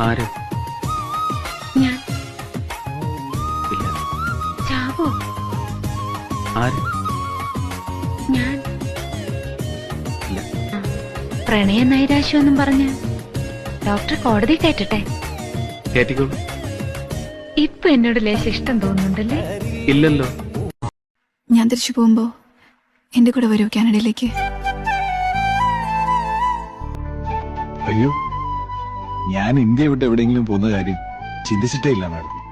ആര്? ഞാൻ. ഇല്ല. ചാവോ ആര്? ഞാൻ. ഇല്ല. പ്രണയ നൈരാശ്യം പറഞ്ഞ് ഡോക്ടർ കോടതി കയറ്റട്ടെ കേട്ടിക്കോളൂ ഇപ്പൊ എന്നോട് ലേശം ഇഷ്ടം തോന്നുന്നുണ്ടല്ലേ? ഇല്ലല്ലോ. ഞാൻ തിരിച്ചു പോകുമ്പോ എന്റെ കൂടെ വരൂ കാനഡയിലേക്ക്. അയ്യോ. ഞാൻ ഇന്ത്യ വിട്ട് എവിടെയെങ്കിലും പോകുന്ന കാര്യം ചിന്തിച്ചിട്ടേ ഇല്ല മാഡം.